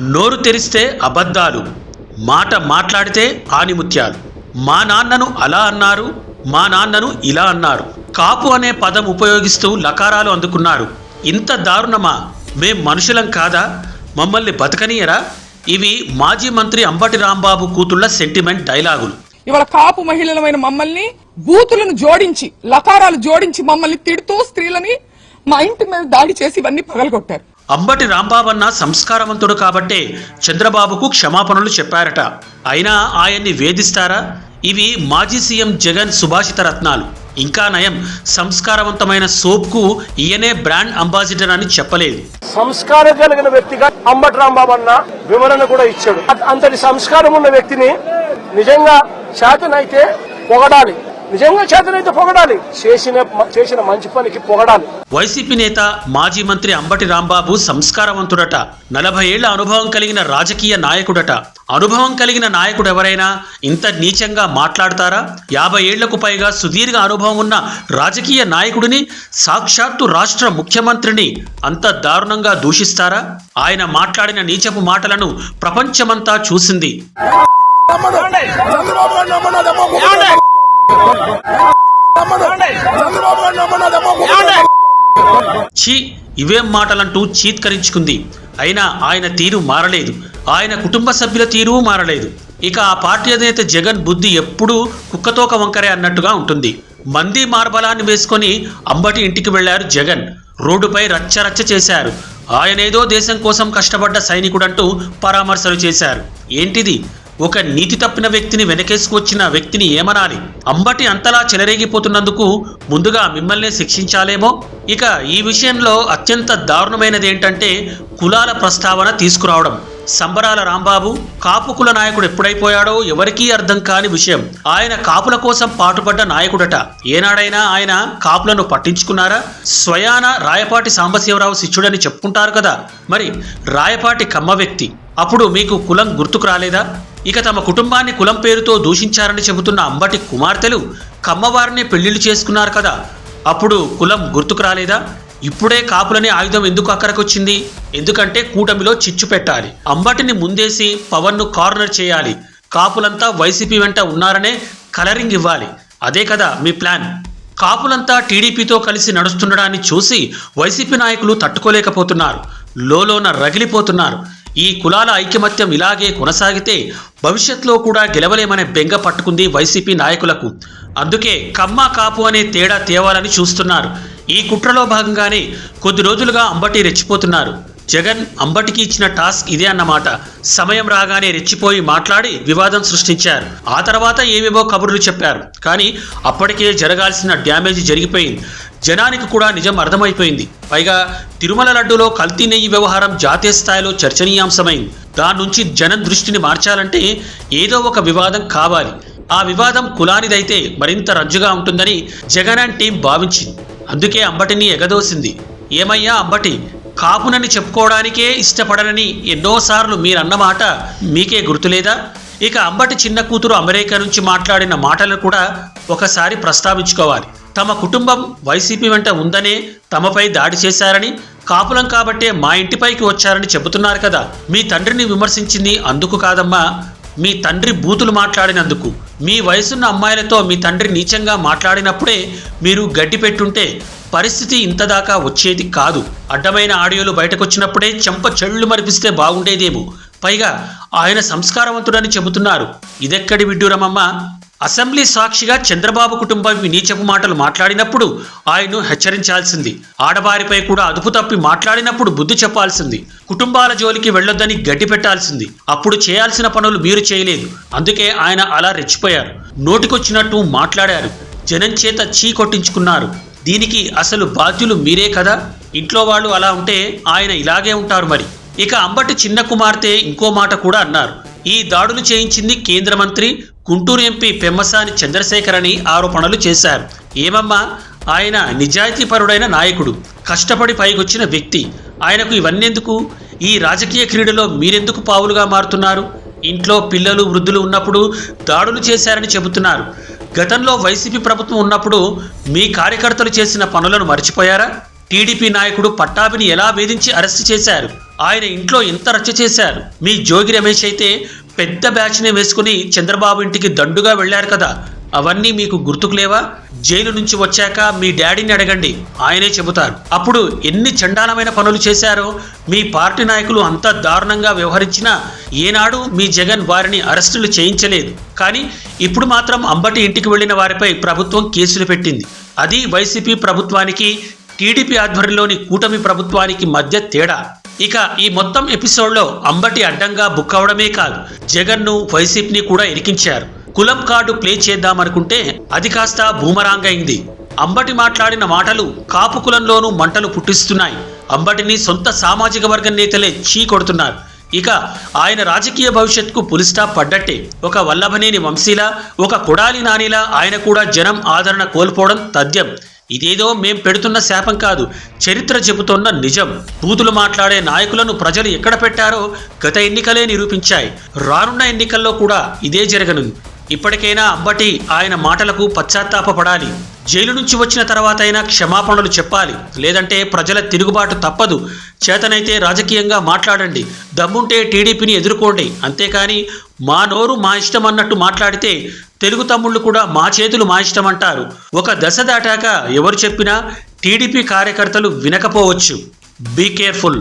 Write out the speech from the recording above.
నోరు తెరిస్తే అబద్ధాలు మాట మాట్లాడితే ఆనిముత్యాలు. మా నాన్నను అలా అన్నారు మా నాన్నను ఇలా అన్నారు. కాపు అనే పదం ఉపయోగిస్తూ లకారాలు అందుకున్నారు. ఇంత దారుణమా? మేం మనుషులం కాదా? మమ్మల్ని బతకనీయరా? ఇవి మాజీ మంత్రి అంబటి రాంబాబు కూతుళ్ళ సెంటిమెంట్ డైలాగులు. ఇవాళ కాపు మహిళలమైన మమ్మల్ని బూతులను జోడించి లకారాలు జోడించి మమ్మల్ని తిడుతూ స్త్రీలని మా ఇంటి మీద దాడి చేసి ఇవన్నీ పగలగొట్టారు. అంబటి రాంబాబన్న సంస్కారవంతుడు కాబట్టే చంద్రబాబుకు క్షమాపణలు చెప్పారట. అయినా ఆయన్ని వేధిస్తారా? ఇవి మాజీ సీఎం జగన్ సుభాషిత రత్నాలు. ఇంకా నయం సంస్కారవంతమైన సోప్కు ఈయనే బ్రాండ్ అంబాసిడర్ అని చెప్పలేదు. సంస్కారం కలిగిన వ్యక్తిగా అంబటి రాంబాబు అన్న వివరణ కూడా ఇచ్చాడు. అంతటి సంస్కారం ఉన్న వ్యక్తిని నిజంగా చేతనైతే పొగడాలి. నిజంగా చేతనైతే పొగడాలి. చేసిన చేసిన మంచి పనికి పొగడాలి. వైసీపీ నేత మాజీ మంత్రి అంబటి రాంబాబు సంస్కారవంతుడట. నలభై ఏళ్ళ అనుభవం కలిగిన రాజకీయ నాయకుడట. అనుభవం కలిగిన నాయకుడు ఎవరైనా ఇంత నీచంగా మాట్లాడతారా? యాభై ఏళ్ళకు పైగా సుదీర్ఘ అనుభవం ఉన్న రాజకీయ నాయకుడిని సాక్షాత్తు రాష్ట్ర ముఖ్యమంత్రిని అంత దారుణంగా దూషిస్తారా? ఆయన మాట్లాడిన నీచపు మాటలను ప్రపంచమంతా చూసింది. ఛీ ఇవేం మాటలంటూ చీత్కరించుకుంది. అయినా ఆయన తీరు మారలేదు. ఆయన కుటుంబ సభ్యుల తీరు మారలేదు. ఇక ఆ పార్టీ అధినేత జగన్ బుద్ధి ఎప్పుడూ కుక్కతోక వంకరే అన్నట్టుగా ఉంటుంది. మంది మార్బలాన్ని వేసుకొని అంబటి ఇంటికి వెళ్ళారు జగన్. రోడ్డుపై రచ్చరచ్చ చేశారు. ఆయనేదో దేశం కోసం కష్టపడ్డ సైనికుడంటూ పరామర్శలు చేశారు. ఏంటిది? ఒక నీతి తప్పిన వ్యక్తిని వెనకేసుకొచ్చిన వ్యక్తిని ఏమనాలి? అంబటి అంతలా చెలరేగిపోతున్నందుకు ముందుగా మిమ్మల్నే శిక్షించాలేమో? ఇక ఈ విషయంలో అత్యంత దారుణమైనది ఏంటంటే కులాల ప్రస్తావన తీసుకురావడం. సంబరాల రాంబాబు కాపుకుల నాయకుడు ఎప్పుడైపోయాడో ఎవరికీ అర్థం కాని విషయం. ఆయన కాపుల కోసం పాటుపడ్డ నాయకుడట. ఏనాడైనా ఆయన కాపులను పట్టించుకున్నారా? స్వయాన రాయపాటి సాంబశివరావు శిష్యుడని చెప్పుకుంటారు కదా. మరి రాయపాటి కమ్మ వ్యక్తి అప్పుడు మీకు కులం గుర్తుకు రాలేదా? ఇక తమ కుటుంబాన్ని కులం పేరుతో దూషించారని చెబుతున్న అంబటి కుమార్తెలు కమ్మవారిని పెళ్ళిళ్ళు చేసుకున్నారు కదా. అప్పుడు కులం గుర్తుకు రాలేదా? ఇప్పుడే కాపులనే ఆయుధం ఎందుకు అక్కరకొచ్చింది ఎందుకంటే కూటమిలో చిచ్చు పెట్టాలి. అంబటిని ముందేసి పవన్ను కార్నర్ చేయాలి. కాపులంతా వైసీపీ వెంట ఉన్నారనే కలరింగ్ ఇవ్వాలి. అదే కదా మీ ప్లాన్. కాపులంతా టీడీపీతో కలిసి నడుస్తుండడాన్ని చూసి వైసీపీ నాయకులు తట్టుకోలేకపోతున్నారు. లోలోన రగిలిపోతున్నారు. ఈ కులాల ఐకమత్యం ఇలాగే కొనసాగితే భవిష్యత్తులో కూడా గెలవలేమనే బెంగ పట్టుకుంది వైసీపీ నాయకులకు. అందుకే కమ్మ కాపు అనే తేడా తేవాలని చూస్తున్నారు. ఈ కుట్రలో భాగంగానే కొద్ది రోజులుగా అంబటి రెచ్చిపోతున్నారు. జగన్ అంబటికి ఇచ్చిన టాస్క్ ఇదే అన్నమాట. సమయం రాగానే రెచ్చిపోయి మాట్లాడి వివాదం సృష్టించారు. ఆ తర్వాత ఏమేమో కబుర్లు చెప్పారు. కానీ అప్పటికే జరగాల్సిన డ్యామేజ్ జరిగిపోయింది. జనానికి కూడా నిజం అర్థమైపోయింది. పైగా తిరుమల లడ్డులో కల్తీ నెయ్యి వ్యవహారం జాతీయ స్థాయిలో చర్చనీయాంశమైంది. దాని నుంచి జనం దృష్టిని మార్చాలంటే ఏదో ఒక వివాదం కావాలి. ఆ వివాదం కులానిదైతే మరింత రజ్జుగా ఉంటుందని జగన్ అండ్ టీం భావించింది. అందుకే అంబటిని ఎగదోసింది. ఏమయ్యా అంబటి? కాపునని చెప్పుకోవడానికే ఇష్టపడనని ఎన్నోసార్లు మీరన్నమాట మీకే గుర్తులేదా? ఇక అంబటి చిన్న కూతురు అమెరికా నుంచి మాట్లాడిన మాటలను కూడా ఒకసారి ప్రస్తావించుకోవాలి. తమ కుటుంబం వైసీపీ వెంట ఉందనే తమపై దాడి చేశారని కాపులం కాబట్టే మా ఇంటిపైకి వచ్చారని చెబుతున్నారు కదా. మీ తండ్రిని విమర్శించింది అందుకు కాదమ్మా. మీ తండ్రి బూతులు మాట్లాడినందుకు. మీ వయసున్న అమ్మాయిలతో మీ తండ్రి నీచంగా మాట్లాడినప్పుడే మీరు గడ్డి పెట్టుంటే పరిస్థితి ఇంతదాకా వచ్చేది కాదు. అడ్డమైన ఆడియోలు బయటకొచ్చినప్పుడే చెంప చెళ్ళు మరిపిస్తే బాగుండేదేమో. పైగా ఆయన సంస్కారవంతుడని చెబుతున్నారు. ఇదెక్కడి విడ్డూరమమ్మ? అసెంబ్లీ సాక్షిగా చంద్రబాబు కుటుంబం నీచపు మాటలు మాట్లాడినప్పుడు ఆయన్ను హెచ్చరించాల్సింది. ఆడవారిపై కూడా అదుపు తప్పి మాట్లాడినప్పుడు బుద్ధి చెప్పాల్సింది. కుటుంబాల జోలికి వెళ్ళొద్దని గడ్డి పెట్టాల్సింది. అప్పుడు చేయాల్సిన పనులు మీరు చేయలేదు. అందుకే ఆయన అలా రెచ్చిపోయారు. నోటికొచ్చినట్టు మాట్లాడారు. జనం చేత చీ కొట్టించుకున్నారు. దీనికి అసలు బాధ్యులు మీరే కదా? ఇంట్లో వాళ్ళు అలా ఉంటే ఆయన ఇలాగే ఉంటారు మరి. ఇక అంబటి చిన్న కుమార్తె ఇంకో మాట కూడా అన్నారు. ఈ దాడులు చేయించింది కేంద్ర మంత్రి గుంటూరు ఎంపీ పెమ్మసాని చంద్రశేఖర్ అని ఆరోపణలు చేశారు. ఏమమ్మా? ఆయన నిజాయితీపరుడైన నాయకుడు. కష్టపడి పైకొచ్చిన వ్యక్తి. ఆయనకు ఇవన్నెందుకు? ఈ రాజకీయ క్రీడలో మీరెందుకు పావులుగా మారుతున్నారు? ఇంట్లో పిల్లలు వృద్ధులు ఉన్నప్పుడు దాడులు చేశారని చెబుతున్నారు. గతంలో వైసీపీ ప్రభుత్వం ఉన్నప్పుడు మీ కార్యకర్తలు చేసిన పనులను మర్చిపోయారా? టీడీపీ నాయకుడు పట్టాభిని ఎలా వేధించి అరెస్ట్ చేశారు? ఆయన ఇంట్లో ఎంత రచ్చ చేశారు? మీ జోగి రమేష్ అయితే పెద్ద బ్యాచ్నే వేసుకుని చంద్రబాబు ఇంటికి దండుగా వెళ్ళారు కదా. అవన్నీ మీకు గుర్తుకులేవా? జైలు నుంచి వచ్చాక మీ డాడీని అడగండి. ఆయనే చెబుతారు. అప్పుడు ఎన్ని చండాలమైన పనులు చేశారో మీ పార్టీ నాయకులు అంత దారుణంగా వ్యవహరించినా ఏనాడు మీ జగన్ వారిని అరెస్టులు చేయించలేదు. కానీ ఇప్పుడు మాత్రం అంబటి ఇంటికి వెళ్ళిన వారిపై ప్రభుత్వం కేసులు పెట్టింది. అది వైసీపీ ప్రభుత్వానికి టీడీపీ ఆధ్వర్యంలోని కూటమి ప్రభుత్వానికి మధ్య తేడా. ఇక ఈ మొత్తం ఎపిసోడ్లో అంబటి అడ్డంగా బుక్ అవడమే కాదు జగన్ను వైసీపీని కూడా ఇరికించారు. కులం కార్డు ప్లే చేద్దామనుకుంటే అది కాస్త బూమరాంగ్ అయింది అంబటి మాట్లాడిన మాటలు కాపు కులంలోనూ మంటలు పుట్టిస్తున్నాయి. అంబటిని సొంత సామాజిక వర్గం నేతలే చీ కొడుతున్నారు. ఇక ఆయన రాజకీయ భవిష్యత్కు పులిస్టాప్ పడ్డట్టే. ఒక వల్లభనేని వంశీలా ఒక కొడాలి నానిలా ఆయన కూడా జనం ఆదరణ కోల్పోవడం తథ్యం. ఇదేదో మేం పెడుతున్న శాపం కాదు. చరిత్ర చెబుతున్న నిజం. బూతులు మాట్లాడే నాయకులను ప్రజలు ఎక్కడ పెట్టారో గత ఎన్నికలే నిరూపించాయి. రానున్న ఎన్నికల్లో కూడా ఇదే జరగనుంది. ఇప్పటికైనా అంబటి ఆయన మాటలకు పశ్చాత్తాపడాలి జైలు నుంచి వచ్చిన తర్వాత అయినా క్షమాపణలు చెప్పాలి. లేదంటే ప్రజల తిరుగుబాటు తప్పదు. చేతనైతే రాజకీయంగా మాట్లాడండి. దమ్ముంటే టీడీపీని ఎదుర్కోండి. అంతేకాని మా నోరు మా ఇష్టం అన్నట్టు మాట్లాడితే తెలుగు తమ్ముళ్ళు కూడా మా చేతులు మా ఇష్టం అంటారు. ఒక దశ దాటాక ఎవరు చెప్పినా టీడీపీ కార్యకర్తలు వినకపోవచ్చు. Be careful